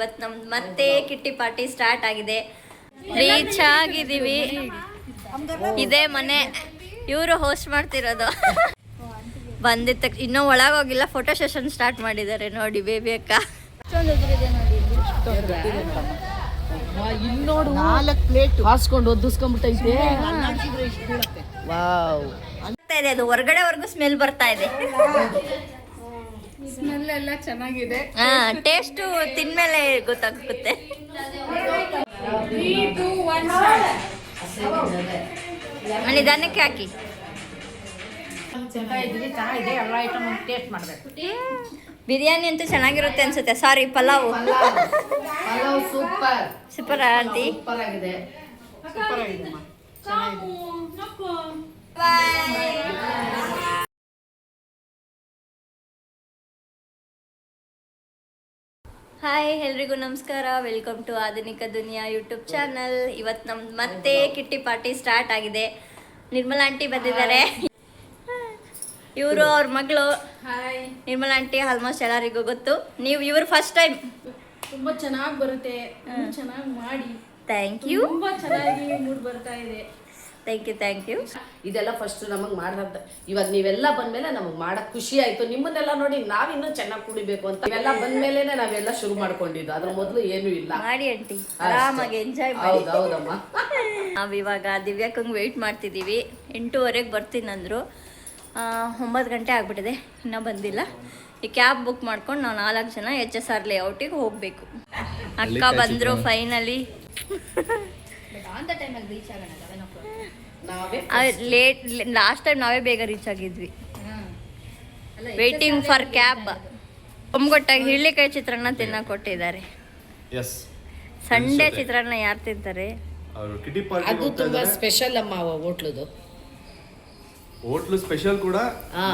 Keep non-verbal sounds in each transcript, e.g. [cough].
ಇವತ್ತು ನಮ್ದು ಮತ್ತೆ ಕಿಟ್ಟಿ ಪಾರ್ಟಿ ಸ್ಟಾರ್ಟ್ ಆಗಿದೆ. ರೀಚ್ ಆಗಿದ್ದೀವಿ. ಇದೇ ಮನೆ. ಇವರು ಹೋಸ್ಟ್ ಮಾಡ್ತಿರೋದು. ಬಂದಿದ್ದ ಇನ್ನೂ ಒಳಗೆ ಹೋಗಿಲ್ಲ ಫೋಟೋ ಸೆಷನ್ ಸ್ಟಾರ್ಟ್ ಮಾಡಿದ್ದಾರೆ ನೋಡಿ ಬೇಬಿ ಅಕ್ಕ. ಹೊರಗಡೆವರೆಗೂ ಸ್ಮೆಲ್ ಬರ್ತಾ ಇದೆ. ಸ್ಮೆಲ್ ಎಲ್ಲ ಚೆನ್ನಾಗಿದೆ. ಹಾ ಟೇಸ್ಟು ತಿನ್ಮೇಲೆ ಗೊತ್ತಾಗುತ್ತೆ ನಿಧಾನಕ್ಕೆ ಹಾಕಿ. ಚೆನ್ನಾಗಿದೆ ಎಲ್ಲ ಐಟಮ್ ಟೇಸ್ಟ್ ಮಾಡಬೇಕು ಬಿರಿಯಾನಿ ಅಂತೂ ಚೆನ್ನಾಗಿರುತ್ತೆ ಅನ್ಸುತ್ತೆ. Sorry pulao. Pulao super super aunty. Super ಆಗಿದೆ. ಹಾಯ್ ಎಲ್ರಿಗೂ ನಮಸ್ಕಾರ. ವೆಲ್ಕಮ್ ಟು ಆಧುನಿಕ ದುನಿಯಾ ಯೂಟ್ಯೂಬ್ ಚಾನಲ್ ಇವತ್ತು ನಮ್ದು ಮತ್ತೆ ಕಿಟ್ಟಿ ಪಾರ್ಟಿ ಸ್ಟಾರ್ಟ್ ಆಗಿದೆ. ನಿರ್ಮಲಾ ಆಂಟಿ ಬಂದಿದ್ದಾರೆ. ಇವರು ಅವ್ರ ಮಗಳು. ಹಾಯ್ ನಿರ್ಮಲಾ ಆಂಟಿ ಆಲ್ಮೋಸ್ಟ್ ಎಲ್ಲರಿಗೂ ಗೊತ್ತು. ನೀವು ಇವರು ಫಸ್ಟ್ ಟೈಮ್ ತುಂಬಾ ಚೆನ್ನಾಗಿ ಬರುತ್ತೆ. ಚೆನ್ನಾಗಿ ಮಾಡಿ. ಥ್ಯಾಂಕ್ ಯು ತುಂಬಾ ಚೆನ್ನಾಗಿ ಮೂಡ್ ಬರ್ತಾ ಇದೆ. ಥ್ಯಾಂಕ್ ಯು ಥ್ಯಾಂಕ್ ಯು ಇದೆಲ್ಲ ಫಸ್ಟ್ ನಮಗೆ ಮಾಡ್ದಂತ. ಇವಾಗ ನೀವೆಲ್ಲ ಬಂದ್ಮೇಲೆ ನಮಗೆ ಮಾಡಕ್ ಖುಷಿ ಆಯ್ತು. ನಿಮ್ಮನ್ನೆಲ್ಲ ನೋಡಿ ನಾವಿನ್ನೂ ಚೆನ್ನಾಗಿ ಕುಡಿಬೇಕು ಅಂತ. ಇವೆಲ್ಲ ಬಂದ್ಮೇಲೆ ನಾವೆಲ್ಲ ಶುರು ಮಾಡ್ಕೊಂಡಿದ್ದು. ಅದ್ರ ಮೊದಲು ಏನು ಇಲ್ಲ. ಮಾಡಿ ಆಂಟಿ. ಆರಾಮಾಗಿ ಎಂಜಾಯ್ ಮಾಡಿ. ಹೌದು ಹೌದಮ್ಮ ನಾವು ಇವಾಗ ದಿವ್ಯಾಕಂಗೆ ವೆಯ್ಟ್ ಮಾಡ್ತಿದ್ದೀವಿ ಎಂಟೂವರೆಗೆ ಬರ್ತೀನಂದ್ರು ಅಂದರು. ಒಂಬತ್ತು ಗಂಟೆ ಆಗ್ಬಿಟ್ಟಿದೆ. ಇನ್ನೂ ಬಂದಿಲ್ಲ. ಈ ಕ್ಯಾಬ್ ಬುಕ್ ಮಾಡ್ಕೊಂಡು ನಾವು ನಾಲ್ಕು ಜನ ಎಚ್ ಎಸ್ ಆರ್ ಲೇಔಟಿಗೆ ಹೋಗಬೇಕು. ಅಕ್ಕ ಬಂದರು ಫೈನಲಿ ನಾವೇ ಲೇಟ್ ಲಾಸ್ಟ್ ಟೈಮ್ ನಾವೇ ಬೇಗ ರೀಚ್ ಆಗಿದ್ವಿ. ವೇಟಿಂಗ್ ಫಾರ್ ಕ್ಯಾಬ್ ಒಮ್ಮಗೊಟ್ಟಾಗಿ ಹಿಳ್ಳಿಕಾಯಿ ಚಿತ್ರಾನ್ನ ತಿನ್ನಕ್ಕೆ ಕೊಟ್ಟಿದ್ದಾರೆ. ಎಸ್ ಸಂಡೇ ಚಿತ್ರಾನ್ನ ಯಾರು ತಿಂತಾರೆ? ಅವರು ಕಿಟಿ ಪಾರ್ಟಿ ಅದು ತುಂಬಾ ಸ್ಪೆಷಲ್ ಅಮ್ಮ ಹೋಟ್ಲದು. ಹೋಟ್ಲು ಸ್ಪೆಷಲ್ ಕೂಡ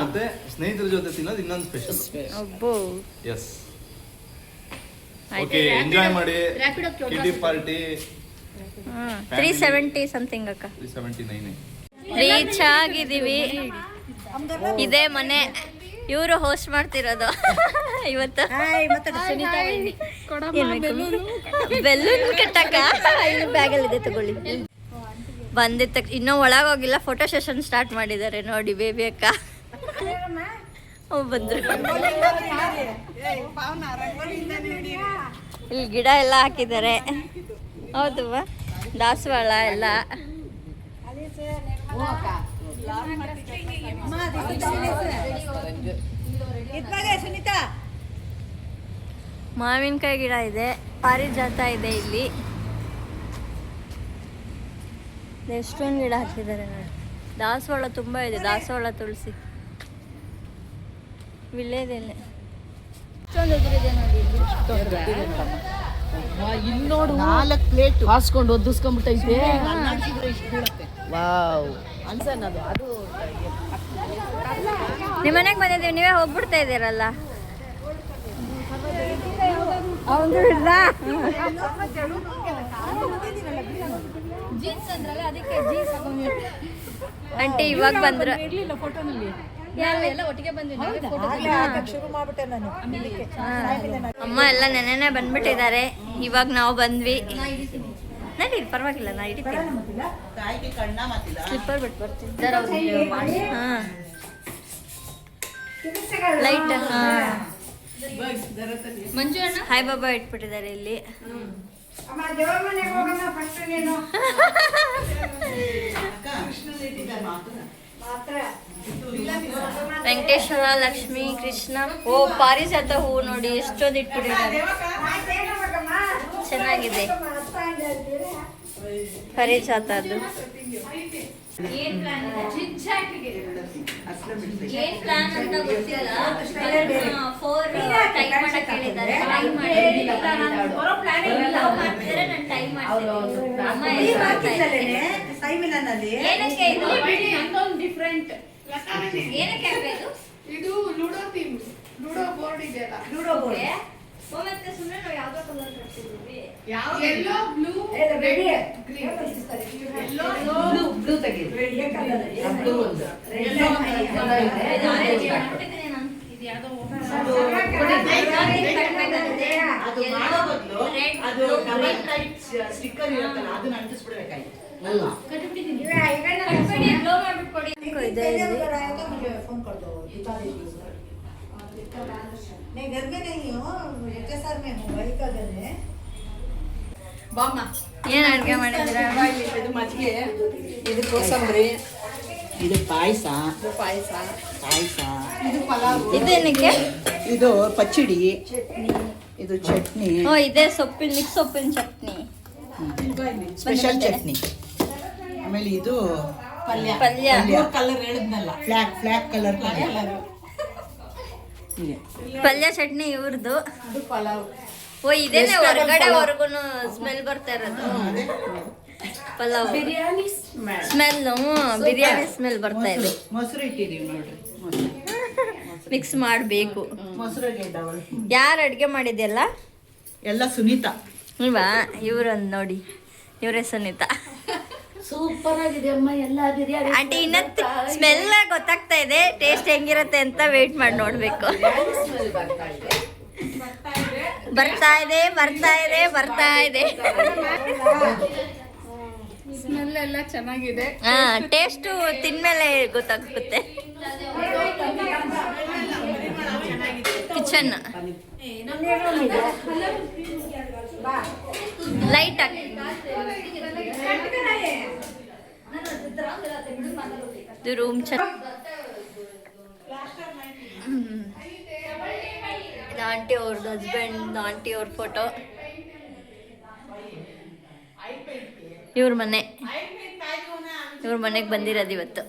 ಮತ್ತೆ ಸ್ನೇಹಿತರ ಜೊತೆ ತಿನ್ನೋದು ಇನ್ನೊಂದು ಸ್ಪೆಷಲ್ ಅಬ್ಬೋ. ಎಸ್ ಓಕೆ ಎಂಜಾಯ್ ಮಾಡಿ. Kitty party three seventy something ಅಕ್ಕ. ರೀಚ್ ಆಗಿದ್ದೀವಿ. ಇದೇ ಮನೆ. ಇವರು ಹೋಸ್ಟ್ ಮಾಡ್ತಿರೋದು. [laughs] ಇವತ್ತು. ಬೆಲ್ಲೂನ್ ಕಟ್ಟಕ್ಕ ಇಲ್ಲಿ ಬ್ಯಾಗಲ್ಲಿ ಇದೆ ತಗೊಳ್ಳಿ. ಬಂದಿದ್ದ ತಕ್ಷಣ ಇನ್ನೂ ಒಳಗೋಗಿಲ್ಲ ಫೋಟೋ ಸೆಷನ್ ಸ್ಟಾರ್ಟ್ ಮಾಡಿದ್ದಾರೆ ನೋಡಿ ಬೇಬಿ ಅಕ್ಕ. ಬಂದ್ರು ಇಲ್ಲಿ ಗಿಡ ಎಲ್ಲ ಹಾಕಿದ್ದಾರೆ. ಹೌದವ್ವ ದಾಸವಾಳ ಎಲ್ಲ. ಮಾವಿನಕಾಯಿ ಗಿಡ ಇದೆ, ಪಾರಿಜಾತ ಇದೆ ಇಲ್ಲಿ. ಎಷ್ಟೊಂದು ಗಿಡ ಹಾಕಿದ್ದಾರೆ ದಾಸವಾಳ ತುಂಬ ಇದೆ, ದಾಸವಾಳ ತುಳಸಿ. ವಿಳ್ಳೆದೆಲೆ ಎಷ್ಟೊಂದು ಎದುರಿದೆ ನೋಡು ನಾಲ್ಕು ಪ್ಲೇಟ್. ಹಾಸ್ಕೊಂಡು ಒದ್ದಿಸ್ಕೊಂಡ್ಬಿಟ್ಟೈತೆ. ವಾವ್. ಅನ್ಸನ್ ಅದು ನಿಮ್ಮ ಮನೆಗೆ ಬಂದಿದ್ದೀವಿ ನೀವೇ ಹೋಗ್ಬಿಡ್ತಾ ಇದ್ದೀರಲ್ಲ. ಆಂಟಿ ಇವಾಗ ಬಂದ್ರು. ಎಲ್ಲ ಒಟ್ಟಿಗೆ ಬಂದ್ವಿ ಅಮ್ಮ ಎಲ್ಲ ನೆನೆನೆ ಬಂದ್ಬಿಟ್ಟಿದ್ದಾರೆ. ಇವಾಗ ನಾವು ಬಂದ್ವಿ. ನಡಿ ಪರವಾಗಿಲ್ಲ ನಾ ಹಿಡಿತೀನಿ ಸ್ಲಿಪ್ಪರ್ ಬಿಟ್ಟು ಬರ್ತೀನಿ. ಹಾಂ. ಲೈಟ್ ಮಂಜು ಅಣ್ಣ? ಹಾಯ್ ಬಾಬಾ ಇಟ್ಬಿಟ್ಟಿದ್ದಾರೆ ಇಲ್ಲಿ. [laughs] ವೆಂಕಟೇಶ್ವರ ಲಕ್ಷ್ಮಿ ಕೃಷ್ಣ. ಓ ಪಾರಿಜಾತ ಹೂವು ನೋಡಿ ಎಷ್ಟೊಂದು ಇಟ್ಬಿಟ್ಟಿದ್ದಾರೆ. ಚೆನ್ನಾಗಿದೆ. ಪಾರಿಜಾತ ಅದು. ಏನ್ ಪ್ಲಾನ್ ಅಂತ ಗೊತ್ತಿಲ್ಲ. ಫೋರ್ ಟೈಮ್ ಮಾಡಕ್ ಹೇಳಿದ್ದಾರೆ. ಟೈಮ್ ಮಾಡ್ತಿದ್ದಾರೆ ನಾನು ಟೈಮ್ ಮಾಡ್ತೀನಿ. ಅಮ್ಮ ಎಷ್ಟ್ ಮಾಡ್ತಾ ಇದ್ದಾರೆ? ಏನಕ್ಕೆ ಇದು? ಅದೊಂದು ಡಿಫ್ರೆಂಟ್ ಏನಕ್ಕೆ ಆಗ್ಬೇಕು? ಇದು ಲೂಡೋ ಥೀಮ್. ಲೂಡೋ ಬೋರ್ಡ್ ಇದೆಯಲ್ಲ ಲೂಡೋ ಬೋರ್ಡ್. ಮತ್ತೆ ಸುಮ್ಮನೆ ನಾವು ಯಾವ್ದೋ colour ಕಟ್ತಿದ್ದೀವಿ yellow blue red green yellow blue. Blue ತೆಗೀರಿ ಬ್ಲೂ ಒಂದು. ಇದು. ಯಾವ್ದೋ ಅದು ಮಾಡೋ ಬದಲು ಅದು ಡಬಲ್ ಟೈಪ್ ಸ್ಟಿಕ್ಕರ್ ಇರುತ್ತಲ್ಲ ಅದನ್ನ ಅಂಟಿಸ್ಬಿಡ್ಬೇಕಾಗಿ ಇದೆ ಇಲ್ಲಿ. मैं घर में नहीं हूँ एचएसआर में हूँ वही का घर है ಬಾಮ್ಮ ಏನ್ ಅಡ್ಗೆ ಮಾಡಿದ್ರ ಇದು ಮಜ್ಜಿಗೆ ಇದು ಕೋಸಂಬರಿ ಇದು ಪಾಯಸ ಪಾಯಸ ಪಾಯಸ ಇದು ಪಲಾವ್ ಇದೇನಕ್ಕೆ ಇದು ಪಚ್ಚಡಿ ಇದು ಚಟ್ನಿ ಓ ಇದೇ ಸೊಪ್ಪಿನ ಮಿಕ್ಸ್ ಸೊಪ್ಪಿನ ಚಟ್ನಿ ಸ್ಪೆಷಲ್ ಚಟ್ನಿ ಆಮೇಲೆ ಇದು ಪಲ್ಯ. ಪಲ್ಯ. ಕಲರ್ ಹೇಳಿದ್ನಲ್ಲ. ಫ್ಲಾಕ್ ಫ್ಲಾಕ್ ಕಲರ್ ಪಲ್ಯ. ಪಲ್ಯ ಚಟ್ನಿ ಇವ್ರದ್ದು ಅದು ಪಲಾವ್. ಓ ಇದೇನೆ ಹೊರಗಡೆವರೆಗೂ ಸ್ಮೆಲ್ ಬರ್ತಾ ಇರೋದು. ಪಲಾವ್. ಬಿರಿಯಾನಿ ಸ್ಮೆಲ್ ಬಿರಿಯಾನಿ ಸ್ಮೆಲ್ ಬರ್ತಾ ಇದೆ. ಮೊಸರು ಇಟ್ಟಿದೀವಿ ನೋಡ್ರಿ ಮೊಸರು. ಮಿಕ್ಸ್ ಮಾಡಬೇಕು. ಯಾರು ಅಡುಗೆ ಮಾಡಿದ್ಯಲ್ಲ? ಎಲ್ಲ ಸುನೀತಾ. ಇವಾ ಇವ್ರೊಂದು ನೋಡಿ. ಇವರೇ ಸುನೀತಾ. ಸೂಪರ್ ಆಗಿದೆ ಅಮ್ಮ ಎಲ್ಲ ಬಿರಿಯಾನಿ ಆಂಟಿ ಇನ್ನ ಸ್ಮೆಲ್ ಗೊತ್ತಾಗ್ತಾ ಇದೆ. ಟೇಸ್ಟ್ ಹೆಂಗಿರುತ್ತೆ ಅಂತ ವೇಟ್ ಮಾಡಿ ನೋಡ್ಬೇಕು. ಬರ್ತಾ ಇದೆ. ಬರ್ತಾ ಇದೆ ಬರ್ತಾ ಇದೆ ಬರ್ತಾ ಇದೆ. ಸ್ಮೆಲ್ ಎಲ್ಲ ಚೆನ್ನಾಗಿದೆ. ಹಾ ಟೇಸ್ಟು ತಿನ್ಮೇಲೆ ಗೊತ್ತಾಗುತ್ತೆ ಕಿಚನ್ ಲೈಟ್ ಹಾಕಿ ಇದು ರೂಮ್ ಚೆನ್ನ ಇದು ಆಂಟಿ ಅವ್ರದ್ದು ಹಸ್ಬೆಂಡ್ ಆಂಟಿ ಅವ್ರ ಫೋಟೋ ಇವ್ರ ಮನೆ ಇವ್ರ ಮನೆಗೆ ಬಂದಿರೋದು ಇವತ್ತು.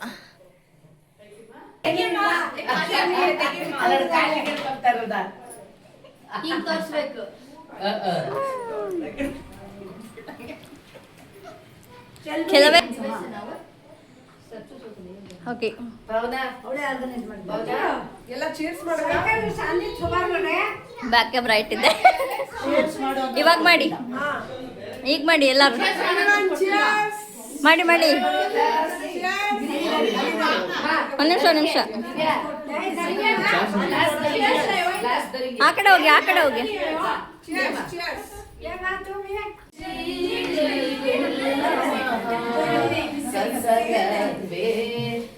ಕೆಲವೇ ಓಕೆ ಬ್ಯಾಕ್ ಕ್ಯಾಮ್ರಾ ಇಟ್ಟಿದ್ದೆ ಇವಾಗ ಮಾಡಿ. ಈಗ ಮಾಡಿ ಎಲ್ಲರೂ ಮಾಡಿ ಮಾಡಿ. ಒಂದು ನಿಮಿಷ ಒಂದು ನಿಮಿಷ. ಆ ಕಡೆ ಹೋಗಿ ಆ ಕಡೆ ಹೋಗಿ.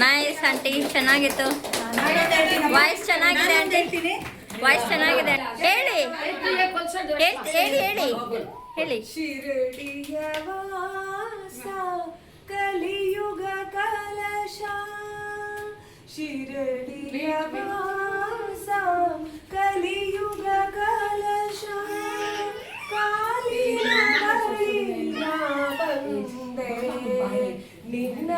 ನೈಸ್ ಆಂಟಿ ಚೆನ್ನಾಗಿತ್ತು. ವಾಯ್ಸ್ ಚೆನ್ನಾಗಿದೆ ಆಂಟಿ ವಾಯ್ಸ್ ಚೆನ್ನಾಗಿದೆ. ಹೇಳಿ. ಹೇಳ್- ಹೇಳಿ. ಹೇಳಿ. ಕಲಿಯುಗ ಕಲಶ ಶಿರಡಿಯ ವಾಸ ಕಲಿಯುಗ ಕಲಶ ಕಾಲಿನ ಬಂದೆ ನಿನ್ನ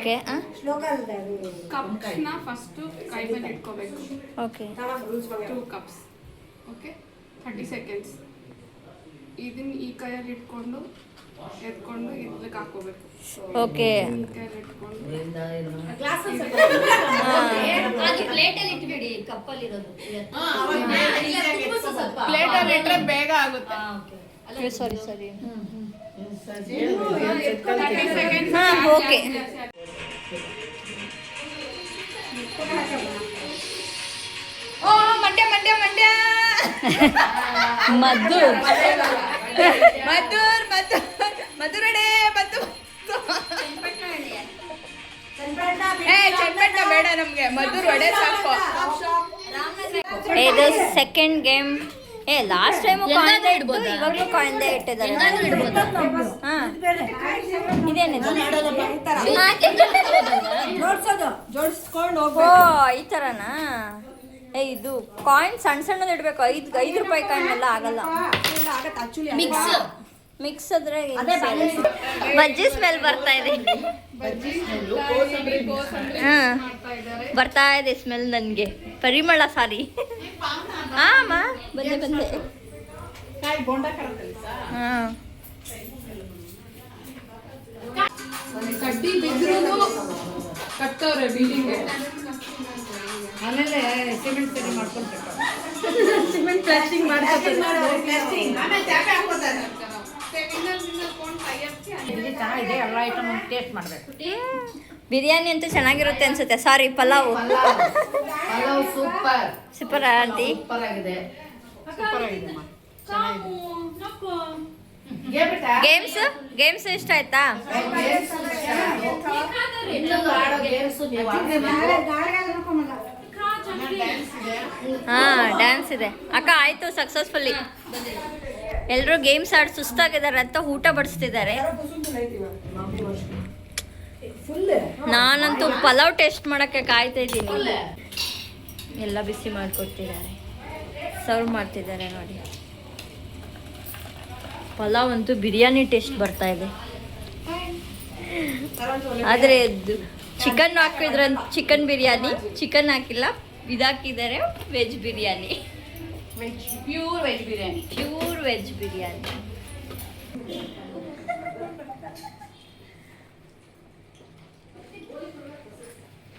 ಓಕೆ ಕಪ್ಸ್ನ ಫಸ್ಟ್ ಕೈ ಮೇಲೆ ಇಟ್ಕೋಬೇಕು. Okay. Two cups okay thirty seconds ಇದನ್ನ ಈ ಕೈಯಲ್ಲಿ ಇಟ್ಕೊಂಡು ಎತ್ಕೊಂಡು ಇದಕ್ಕೆ ಹಾಕೋಬೇಕು ಓಕೆ. ಪ್ಲೇಟಲ್ಲಿ ಇಟ್ಟರೆ ಬೇಗ ಆಗುತ್ತೆ. Sorry sorry. Okay. Mandya Mandya. Maddur. ಮದ್ದು ಮದ್ದೂರ್ ಮಧುರ್ ಮಧುರಡೆ ಮಧು ಏ ಚಟ್ಪಟ್ಟ ಬೇಡ ನಮ್ಗೆ. ಮಧುರ್ ವಡೆ ಸಾಕು. ಇದು ಸೆಕೆಂಡ್ ಗೇಮ್ ಏ ಲಾಸ್ಟ್ ಟೈಮ್ ಕಾಯಿಂದ ಇಡ್ಬೋದು? ಇವಾಗಲೂ ಕಾಯಿಂದ ಇಟ್ಟಿದ್ದಾರೆ. ಹಾ. ಇದೇನಿದು? ಓ ಈ ಥರನಾ ಏ ಇದು ಕಾಯಿನ್ ಸಣ್ಣ ಸಣ್ಣದು ಇಡಬೇಕು. ಐದು ಐದು ರೂಪಾಯಿ ಕಾಯಿನ್ ಎಲ್ಲ ಆಗಲ್ಲ. ಮಿಕ್ಸ್ ಮಿಕ್ಸ್ ಅದ್ರೆ ಬಜ್ಜಿ ಸ್ಮೆಲ್ ಬರ್ತಾ ಇದೆ. ಹಾ. ಮಾಡ್ತಾ ಇದ್ದಾರೆ. ಬರ್ತಾ ಇದೆ ಸ್ಮೆಲ್ ನನಗೆ. ಪರಿಮಳ ಸಾರಿ. ಆಮ ಬಂದೆ ಬಂದೆ. ಹಾ. ಕಡ್ಡಿ ಬಿದ್ರು ಕಟ್ಟವ್ರೆ ಬಿಲ್ಡಿಂಗ್ ಆಮೇಲೆ ಸಿಮೆಂಟ್ ಸರಿ ಮಾಡ್ಕೊಂತಾರೆ ಆಮೇಲೆ ಚಾಪೆ ಹಾಕೋತಾರೆ ಚೆನ್ನಾಗಿದೆ ಎಲ್ಲ ಐಟಮ್ ಟೇಸ್ಟ್ ಮಾಡಬೇಕು ಬಿರಿಯಾನಿ ಅಂತೂ ಚೆನ್ನಾಗಿರುತ್ತೆ ಅನ್ಸುತ್ತೆ sorry pulao pulao super super aunty super ಆಗಿದೆ ಗೇಮ್ಸ್ ಗೇಮ್ಸ್ ಇಷ್ಟ ಆಯ್ತಾ ಇನ್ನೊಂದು ಆಡೋ ಗೇಮ್ಸ್ ಹಾ ಡ್ಯಾನ್ಸ್ ಇದೆ. ಅಕ್ಕ, ಆಯ್ತು ಸಕ್ಸಸ್ಫುಲ್ಲಿ ಎಲ್ಲರೂ ಗೇಮ್ಸ್ ಆಡಿ ಸುಸ್ತಾಗಿದ್ದಾರೆ ಅಂತ ಊಟ ಬಡಿಸ್ತಿದ್ದಾರೆ. ನಾನಂತೂ ಪಲಾವ್ ಟೇಸ್ಟ್ ಮಾಡಕ್ಕೆ ಕಾಯ್ತಾ ಇದ್ದೀನಿ. ಎಲ್ಲ ಬಿಸಿ ಮಾಡಿಕೊಡ್ತಿದ್ದಾರೆ ಸರ್ವ್ ಮಾಡ್ತಿದ್ದಾರೆ ನೋಡಿ. ಪಲಾವ್ ಅಂತೂ ಬಿರಿಯಾನಿ ಟೇಸ್ಟ್ ಬರ್ತಾ ಇದೆ. ಆದರೆ ಚಿಕನ್ ಹಾಕಿದ್ರಂತ ಚಿಕನ್ ಬಿರಿಯಾನಿ ಚಿಕನ್ ಹಾಕಿಲ್ಲ. ಇದಾಕಿದ್ದಾರೆ veg biryani. Pure veg biryani. Pure veg biryani.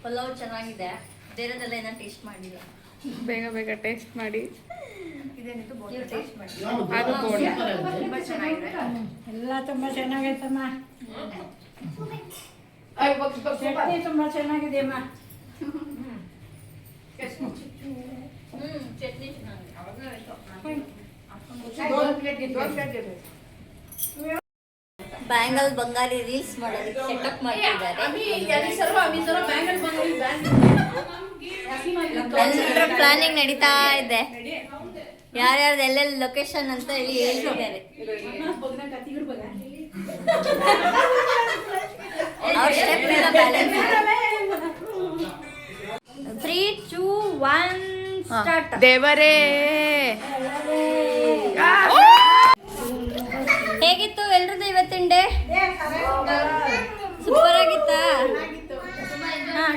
Pulao ಚೆನ್ನಾಗಿದೆ. ಬೇರೆದೆಲ್ಲ ಏನೋ ಟೇಸ್ಟ್ ಮಾಡಿಲ್ಲ. ಬೇಗ ಬೇಗ ಟೇಸ್ಟ್ ಮಾಡಿ. ನೀವು ಟೇಸ್ಟ್ ಮಾಡಿ. ಅದು ಬೋಂಡ. ತುಂಬ ಚೆನ್ನಾಗಿದೆ. ಎಲ್ಲ ತುಂಬಾ ಚೆನ್ನಾಗೈತಮ್ಮ. ಚಟ್ನಿ ತುಂಬಾ ಚೆನ್ನಾಗಿದೆಯಮ್ಮ ಹ್ಮ್ ಚಟ್ನಿ ಚೆನ್ನಾಗಿದೆ ಬ್ಯಾಂಗಲ್ ಬಂಗಾಲಿ ರೀಲ್ಸ್ ಮಾಡೋದಕ್ಕೆ ಸೆಟಪ್ ಪ್ಲಾನಿಂಗ್ ನಡೀತಾ ಇದೆ. ಯಾರ್ಯಾರ್ದು ಎಲ್ಲೆಲ್ಲಿ ಲೊಕೇಶನ್ ಅಂತ ಹೇಳಿ ಹೇಳ್ತಿದ್ದಾರೆ. ತ್ರೀ ಟೂ ಒನ್ ಸ್ಟಾರ್ಟ್ ದೇವರೇ. ಹೇಗಿತ್ತು ಎಲ್ರದ್ದು ಇವತ್ತಿನ ಡೇ ಸೂಪರ್ ಆಗಿತ್ತಾ?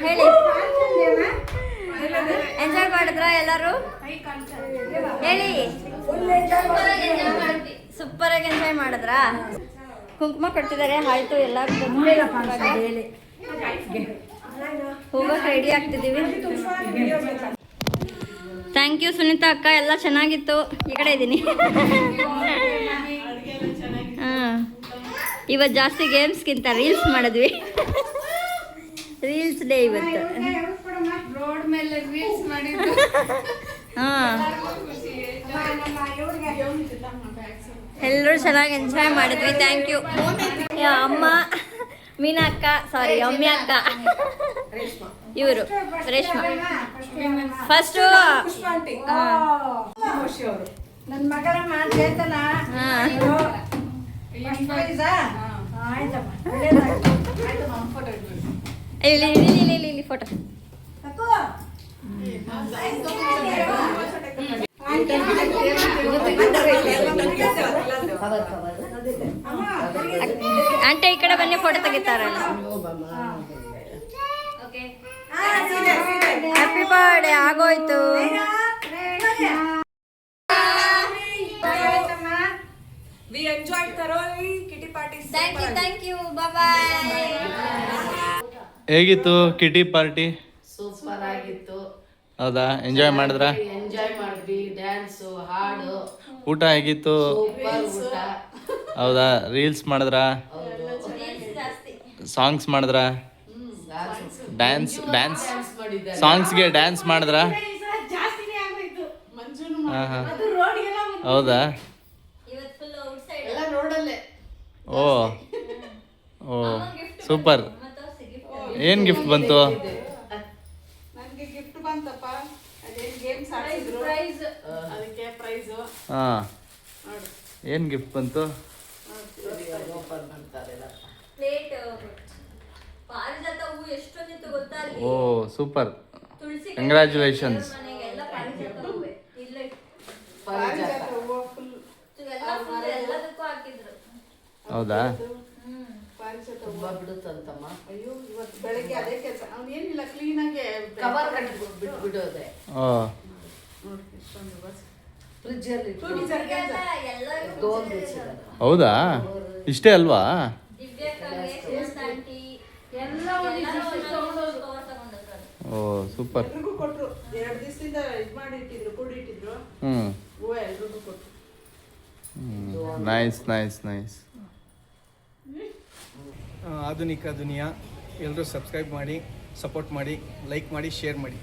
ಹೇಳಿ. ಎಂಜಾಯ್ ಮಾಡಿದ್ರಾ ಎಲ್ಲರೂ? ಹೇಳಿ. ಸೂಪರ್ ಆಗಿ ಎಂಜಾಯ್ ಮಾಡಿದ್ರಾ? ಕುಂಕುಮ ಕೊಡ್ತಿದ್ದಾರೆ ಆಯ್ತು ಎಲ್ಲರೂ ಹೋಗಕ್ಕೆ ರೆಡಿ ಆಗ್ತಿದ್ದೀವಿ. ಥ್ಯಾಂಕ್ ಯು ಸುನೀತಾ ಅಕ್ಕ. ಎಲ್ಲ ಚೆನ್ನಾಗಿತ್ತು. ಈ ಕಡೆ ಇದ್ದೀನಿ ಇವತ್ತು ಜಾಸ್ತಿ ಗೇಮ್ಸ್ಗಿಂತ ರೀಲ್ಸ್ ಮಾಡಿದ್ವಿ. ರೀಲ್ಸ್ ಡೇ ಇವತ್ತು. ರೋಡ್ ಮೇಲೆ ರೀಲ್ಸ್ ಮಾಡಿದ್ದು. ಹಾಂ. ಎಲ್ಲರೂ ಚೆನ್ನಾಗಿ ಎಂಜಾಯ್ ಮಾಡಿದ್ವಿ. ಥ್ಯಾಂಕ್ ಯು ಅಮ್ಮ ಮೀನಾ ಅಕ್ಕ ಸಾರಿ ಅಮ್ಮಿ ಅಕ್ಕ. ಇವರು ರೇಷ್ಮಾ. ಫಸ್ಟು ನನ್ನ ಮಗನ ಮಾತು ಹಾ. ಆಯ್ತಮ್ಮ ಒಳ್ಳೇದಾಯ್ತು. ಇಲ್ಲಿ ಇಲ್ಲಿ ಇಲ್ಲಿ ಇಲ್ಲಿ ಇಲ್ಲಿ ಫೋಟೋ ತಗೋ. We enjoyed thoroughly. Kitty party thank you thank you bye ಹೇಗಿತ್ತು ಕಿಟಿ ಪಾರ್ಟಿ ಸೂಪರ್ ಆಗಿತ್ತು. ಹೌದಾ? ಎಂಜಾಯ್ ಮಾಡಿದ್ರಾ? ಎಂಜಾಯ್ ಮಾಡಿದ್ವಿ. ಡ್ಯಾನ್ಸ್ ಹಾಡು. ಊಟ ಹೇಗಿತ್ತು? ಸೂಪರ್ ಊಟ. ಹೌದಾ? ರೀಲ್ಸ್ ಮಾಡಿದ್ರಾ? ಸಾಂಗ್ಸ್ ಮಾಡಿದ್ರಾ? ಡ್ಯಾನ್ಸ್ ಡ್ಯಾನ್ಸ್ ಸಾಂಗ್ಸ್ಗೆ ಡ್ಯಾನ್ಸ್ ಮಾಡಿದ್ರಾ? ಹೌದಾ ಇವತ್ತು ಫುಲ್ ಔಟ್ ಸೈಡ್ ಎಲ್ಲ ರೋಡಲ್ಲೇ ಓ. ಓ. ಸೂಪರ್. ಏನು ಗಿಫ್ಟ್ ಬಂತು? ನನಗೆ ಗಿಫ್ಟ್ ಬಂತಪ್ಪ. ಅದೇನು ಗೇಮ್ಸ್ ಆಡಿದ್ರು ಪ್ರೈಸ್ ಅದಕ್ಕೆ ಪ್ರೈಸು ಹಾಂ. ಏನು ಗಿಫ್ಟ್ ಬಂತು? ಓಪನ್ ಮಾಡ್ತಾರೆ ಪ್ಲೇಟ್ ಪಾರಿಜಾತ ಹೂ ಎಷ್ಟೊಂದಿತ್ತು ಗೊತ್ತಾ ಅಲ್ಲಿ? ಓ ಸೂಪರ್. ಹೂವೆ ಇಲ್ಲ. ಪಾರಿಜಾತ ಬಿಡ್ಸಿದ್ದಾರೆ. ಹೌದಾ? ಇಷ್ಟೇ ಅಲ್ವಾ? ಓ ಸೂಪರ್. ಹ್ಮ್ ಕೊಟ್ರು. ಎರಡು ದಿವಸದಿಂದ ಇದು ಮಾಡಿ ಇಟ್ಟಿದ್ರು ಕೂಡಿ ಇಟ್ಟಿದ್ರು. ಹ್ಞೂ ಹೂವು ಎಲ್ರಿಗೂ ಕೊಟ್ರು. ನೈಸ್ ನೈಸ್ ನೈಸ್ ಆಧುನಿಕ ದುನಿಯಾ. ಎಲ್ಲರೂ ಸಬ್ಸ್ಕ್ರೈಬ್ ಮಾಡಿ ಸಪೋರ್ಟ್ ಮಾಡಿ ಲೈಕ್ ಮಾಡಿ ಶೇರ್ ಮಾಡಿ.